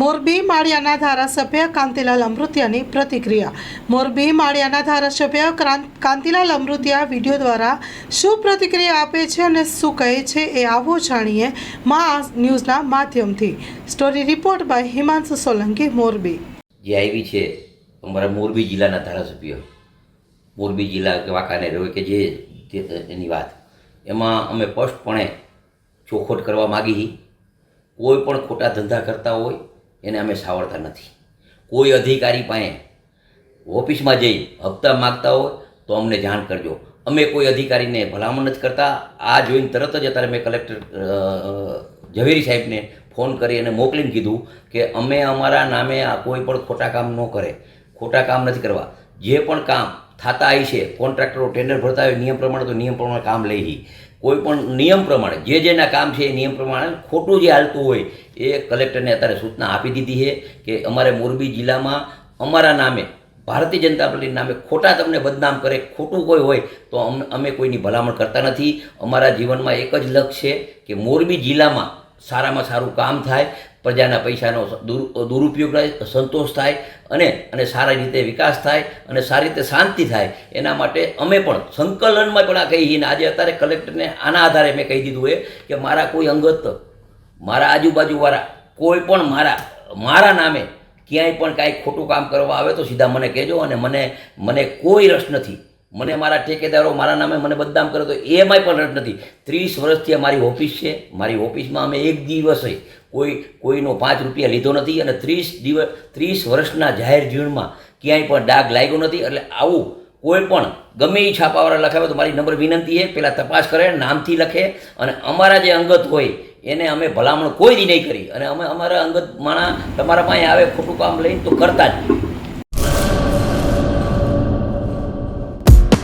મોરબી માળિયાના ધારાસભ્ય કાંતિલાલ અમૃતિયાની પ્રતિક્રિયા. મોરબી માળિયાના ધારાસભ્ય કાંતિલાલ અમૃતિયા વીડિયો દ્વારા શું પ્રતિક્રિયા આપે છે અને શું કહે છે એ આવો જાણીએ મા ન્યૂઝના માધ્યમથી. Story report by Himanshu Solanki, Morbi. જે આવી છે અમારા મોરબી જિલ્લાના ધારાસભ્ય. મોરબી જિલ્લા કે વાંકાનેર હોય કે જે એની વાત. એમાં અમે સ્પષ્ટપણે ચોખવટ કરવા માગી. કોઈ પણ ખોટા ધંધા કરતા હોય એને અમે સાવરતા નથી. કોઈ અધિકારી પાસે ઓફિસમાં જઈ હપ્તા માગતા હોય તો અમને જાણ કરજો. અમે કોઈ અધિકારીને ભલામણ નથી કરતા. આ જોઈને તરત જ અત્યારે મેં કલેક્ટર ઝવેરી સાહેબને ફોન કરી અને મોકલીને કીધું કે અમે અમારા નામે આ કોઈ પણ ખોટા કામ ન કરે. ખોટા કામ નથી કરવા. જે પણ કામ થતા આવી છે, કોન્ટ્રાક્ટરો ટેન્ડર ભરતા હોય નિયમ પ્રમાણે તો નિયમ પ્રમાણે કામ લઈ કોઈ પણ નિયમ પ્રમાણે, જે જેના કામ છે એ નિયમ પ્રમાણે ખોટું જે હાલતું હોય, એ કલેક્ટરને અત્યારે સૂચના આપી દીધી છે કે અમારે મોરબી જિલ્લામાં અમારા નામે, ભારતીય જનતા પાર્ટીના નામે ખોટા તમને બદનામ કરે, ખોટું કોઈ હોય, તો અમ- કોઈની ભલામણ કરતા નથી. અમારા જીવનમાં એક જ લક્ષ્ય છે કે મોરબી જિલ્લામાં સારામાં સારું કામ થાય પ્રજાના પૈસાનો દુરુપયોગ સંતોષ થાય અને અને સારી રીતે વિકાસ થાય અને સારી રીતે શાંતિ થાય. એના માટે અમે પણ સંકલનમાં પણ આ કહી ને આજે અત્યારે કલેક્ટરને આના આધારે મેં કહી દીધું એ કે મારા કોઈ અંગત, મારા આજુબાજુવાળા કોઈ પણ મારા મારા નામે ક્યાંય પણ કાંઈ ખોટું કામ કરવા આવે તો સીધા મને કહેજો અને મને મને કોઈ રસ નથી. મને મારા ઠેકેદારો મારા નામે મને બદનામ કરે તો એમાંય પણ રટ નથી. ત્રીસ વર્ષથી અમારી મારી ઓફિસ છે. મારી ઓફિસમાં અમે એક દિવસે કોઈ, કોઈનો પાંચ રૂપિયા લીધો નથી અને ત્રીસ દિવસ, ત્રીસ વર્ષના જાહેર જીવનમાં ક્યાંય પણ ડાઘ લાગ્યો નથી. એટલે આવું કોઈ પણ ગમે એ છાપાવાળા લખાવે તો મારી નંબર વિનંતી છે. પહેલાં તપાસ કરે, નામથી લખે અને અમારા જે અંગત હોય એને અમે ભલામણ કોઈ દી નહીં કરી. અને અમે અમારા અંગત માણા તમારા પાસે આવે, ખોટું કામ લઈને તો કરતા જ.